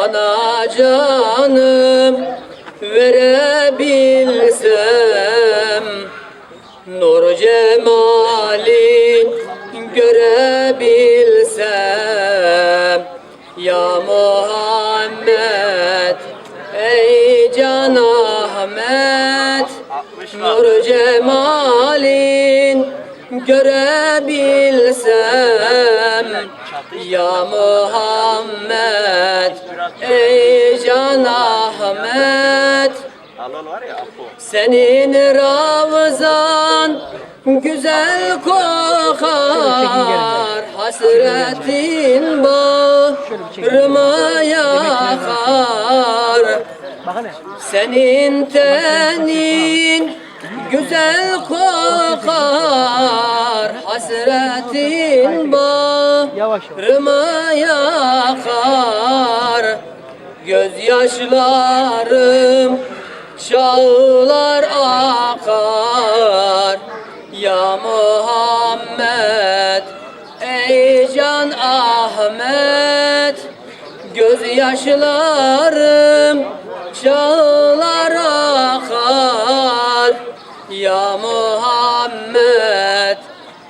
sana canım verebilsem Nur cemalin görebilsem Ya Muhammed ey Can Ahmet Nur cemalin görebilsem Ya Muhammed ey Can Ahmet. Senin ravzan güzel kokar Hasretin bağrıma yakar. Senin tenin güzel kokar Hasretin bağrıma yakar Gözyaşlarım çağlar akar. Ya Muhammed ey Can Ahmet. Gözyaşlarım çağlar akar. Ya Muhammed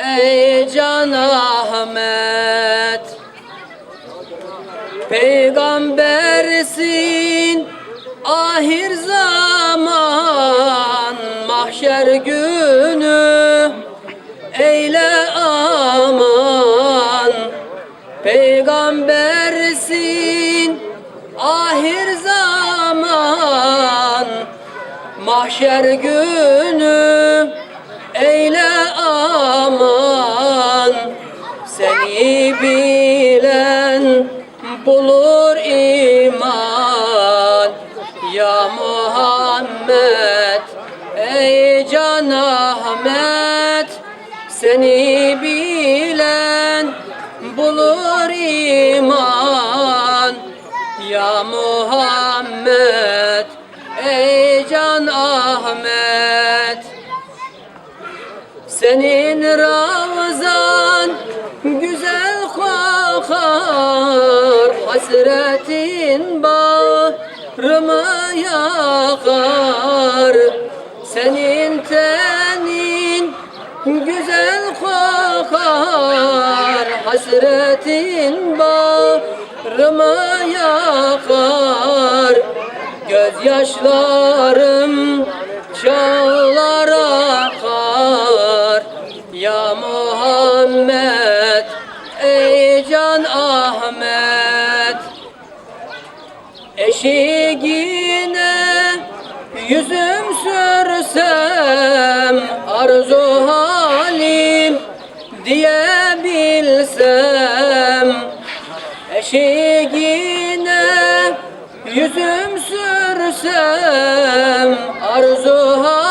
ey Can Ahmet Peygambersin. Ahir zaman mahşer günü eyle aman. Peygambersin ahir zaman mahşer günü Ya Muhammed ey Can Ahmet Seni bilen bulur iman. Ya Muhammed ey Can Ahmet senin ravzan güzel kokar Hasretin bağrıma Senin tenin güzel kokar. Hasretin bağrıma yakar. Gözyaşlarım çağlar akar. Ya Muhammed ey Can Ahmet. Eşiğine yüzüm sürsem Arzu halim diyebilsem Eşiğine yüzüm sürsem Arzu halim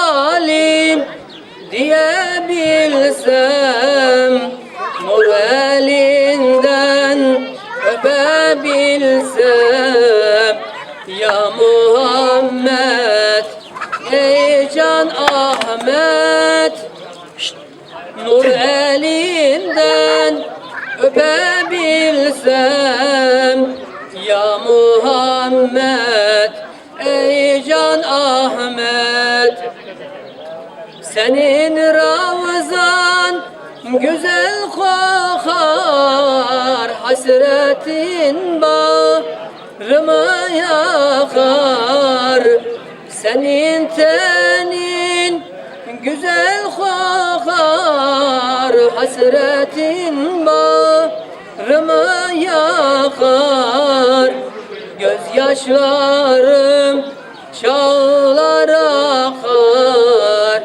ey Can Ahmet. Şşt! Nur elinden öpebilsem Ya Muhammed ey Can Ahmet. Senin ravzan güzel kokar Hasretin bağrıma yakar Senin tenin güzel kokar Hasretin bağrıma yakar. Gözyaşlarım çağlar akar.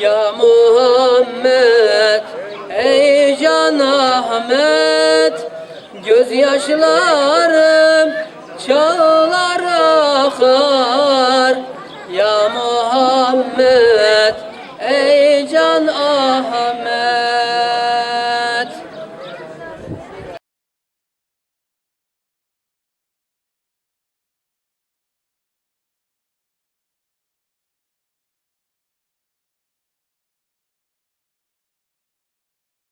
Ya Muhammed ey Can Ahmet Gözyaşlarım çağlar akar Muhammed ey Can Ahmet